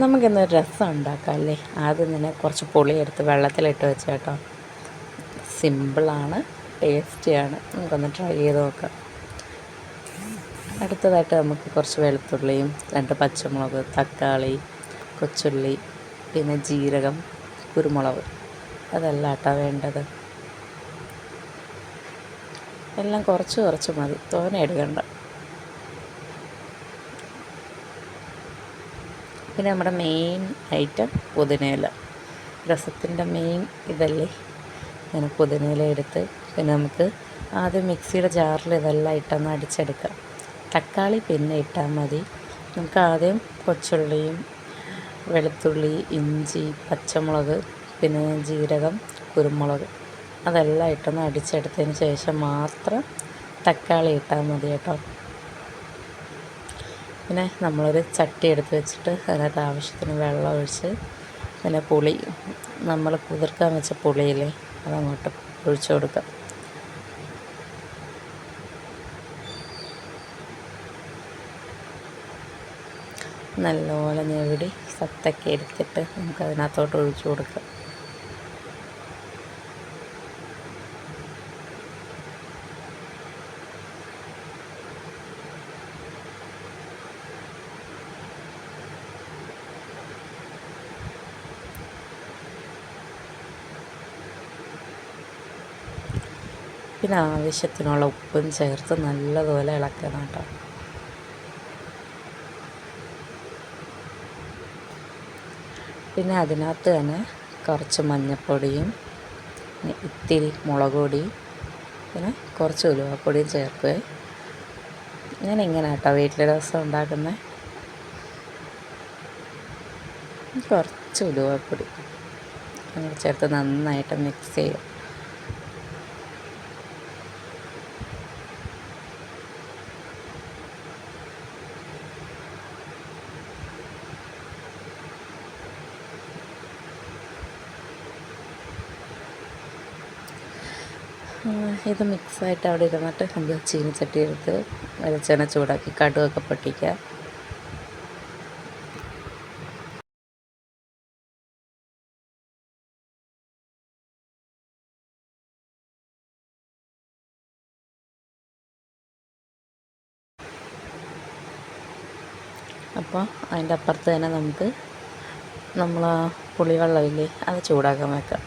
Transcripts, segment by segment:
നമുക്കിന്നൊരു രസം ഉണ്ടാക്കാം അല്ലേ ആദ്യം തന്നെ കുറച്ച് പുളി എടുത്ത് വെള്ളത്തിലിട്ട് വെച്ച് കേട്ടോ. സിമ്പിളാണ് ടേസ്റ്റിയാണ്. നമുക്കൊന്ന് ട്രൈ ചെയ്ത് നോക്കാം. അടുത്തതായിട്ട് നമുക്ക് കുറച്ച് വെളുത്തുള്ളിയും രണ്ട് പച്ചമുളക് തക്കാളി കൊച്ചുള്ളി പിന്നെ ജീരകം കുരുമുളക്. അതെല്ലാം കേട്ടോ വേണ്ടത്. എല്ലാം കുറച്ച് കുറച്ച് മതി. തോനെ എടുക്കണ്ട. പിന്നെ നമ്മുടെ മെയിൻ ഐറ്റം പുതിനയില. രസത്തിന്റെ മെയിൻ ഇതല്ലേ? അങ്ങനെ പുതിനയില എടുത്ത് പിന്നെ നമുക്ക് ആദ്യം മിക്സിയുടെ ജാറിൽ ഇതെല്ലാം ഇട്ടൊന്ന് അടിച്ചെടുക്കാം. തക്കാളി പിന്നെ ഇട്ടാൽ മതി. നമുക്ക് ആദ്യം കൊച്ചുള്ളിയും വെളുത്തുള്ളി ഇഞ്ചി പച്ചമുളക് പിന്നെ ജീരകം കുരുമുളക് അതെല്ലാം ഇട്ടൊന്ന് അടിച്ചെടുത്തതിന് ശേഷം മാത്രം തക്കാളി ഇട്ടാൽ മതി കേട്ടോ. പിന്നെ നമ്മളൊരു ചട്ടി എടുത്ത് വെച്ചിട്ട് അതിനകത്ത് ആവശ്യത്തിന് വെള്ളം ഒഴിച്ച് പിന്നെ പുളി നമ്മൾ കുതിർക്കാൻ വെച്ച പുളിയില്ലേ അതങ്ങോട്ട് ഒഴിച്ചു കൊടുക്കാം. നല്ലപോലെ ഞെവിടി സത്തൊക്കെ എടുത്തിട്ട് നമുക്കതിനകത്തോട്ട് ഒഴിച്ചു കൊടുക്കാം. പിന്നെ ആവശ്യത്തിനുള്ള ഉപ്പും ചേർത്ത് നല്ലതുപോലെ ഇളക്കണം കേട്ടോ. പിന്നെ അതിനകത്ത് തന്നെ കുറച്ച് മഞ്ഞൾപ്പൊടിയും ഇത്തിരി മുളക് പൊടിയും പിന്നെ കുറച്ച് ഉലുവപ്പൊടിയും ചേർക്കുക ഞാൻ ഇങ്ങനെ കേട്ടോ വീട്ടിലെ ദിവസം ഉണ്ടാക്കുന്നത് കുറച്ച് ഉലുവപ്പൊടി. അങ്ങനെ ചേർത്ത് നന്നായിട്ട് മിക്സ് ചെയ്യുക. ഇത് മിക്സായിട്ട് അവിടെ ഇരുന്നിട്ട് നമ്മൾ ചീനിച്ചട്ടി എടുത്ത് വെളിച്ചെണ്ണ ചൂടാക്കി കടുവൊക്കെ പൊട്ടിക്കുക. അപ്പോൾ അതിന്റെ അപ്പുറത്ത് തന്നെ നമുക്ക് നമ്മൾ പുളിവെള്ളമില്ലേ അത് ചൂടാക്കാൻ വെക്കാം.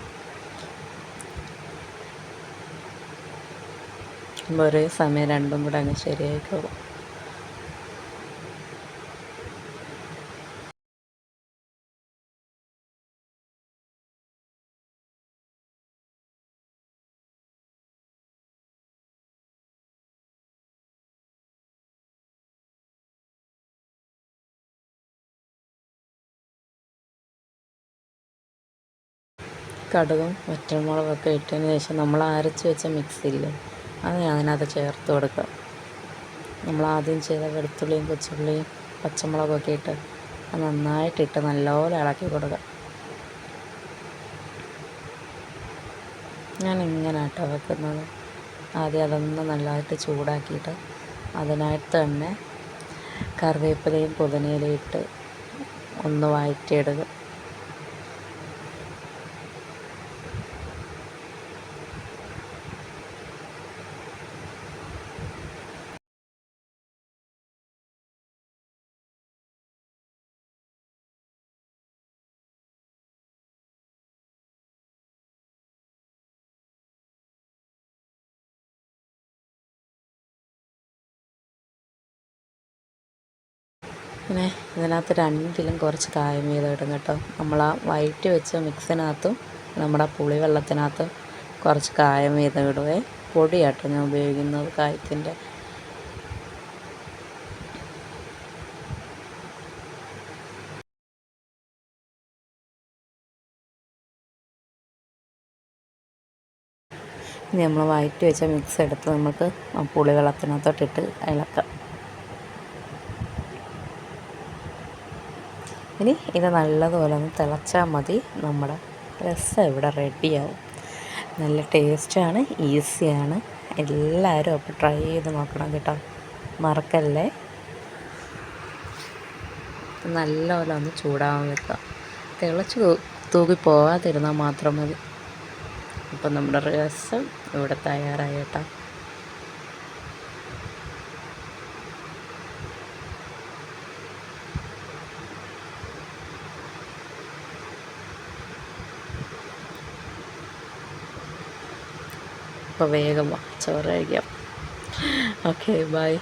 ഒരേ സമയം രണ്ടും കൂടെ അങ്ങ് ശരിയായിക്കോളും. കടുകും വറ്റൽമുളകൊക്കെ ഇട്ടതിന് ശേഷം നമ്മൾ അരച്ച് വെച്ച മിക്സിയില്ലേ അത് അതിനകത്ത് ചേർത്ത് കൊടുക്കുക നമ്മൾ ആദ്യം ചെയ്ത വെളുത്തുള്ളിയും കൊച്ചുള്ളിയും പച്ചമുളകൊക്കെ ഇട്ട് അത് നന്നായിട്ടിട്ട് നല്ലപോലെ ഇളക്കി കൊടുക്കുക ഞാൻ ഇങ്ങനെ കേട്ടോ വെക്കുന്നത്. ആദ്യം അതൊന്ന് നല്ലതായിട്ട് ചൂടാക്കിയിട്ട് അതിനകത്ത് തന്നെ കറിവേപ്പിലയും പുതിനയിലയും ഇട്ട് ഒന്ന് വഴറ്റിയിടുക പിന്നെ ഇതിനകത്ത് രണ്ടിലും കുറച്ച് കായം വീതം ഇടും കേട്ടോ. നമ്മൾ ആ വയറ്റി വെച്ച മിക്സിനകത്തും നമ്മുടെ പുളി വെള്ളത്തിനകത്തും കുറച്ച് കായം വീതം ഇടുവേ പൊടിയാട്ടോ ഞാൻ ഉപയോഗിക്കുന്നത് കായത്തിന്റെ. നമ്മൾ വയറ്റി വെച്ച മിക്സ് എടുത്ത് നമുക്ക് പുളി വെള്ളത്തിനകത്തോട്ടിട്ട് ഇളക്കാം. ഇനി ഇത് നല്ലതുപോലെ ഒന്ന് തിളച്ചാൽ മതി. നമ്മുടെ രസം ഇവിടെ റെഡിയാവും. നല്ല ടേസ്റ്റാണ് ഈസിയാണ്. എല്ലാവരും അപ്പോൾ ട്രൈ ചെയ്ത് നോക്കണം കേട്ടോ. മറക്കല്ലേ? നല്ലപോലെ ഒന്ന് ചൂടാവാൻ വെക്കാം തിളച്ച് തൂക്കി പോവാതിരുന്നാൽ മാത്രം മതി. അപ്പം നമ്മുടെ രസം ഇവിടെ തയ്യാറായി കേട്ടോ. അപ്പോൾ വേഗം വാ. ചോറ് കഴിക്കാം. Okay bye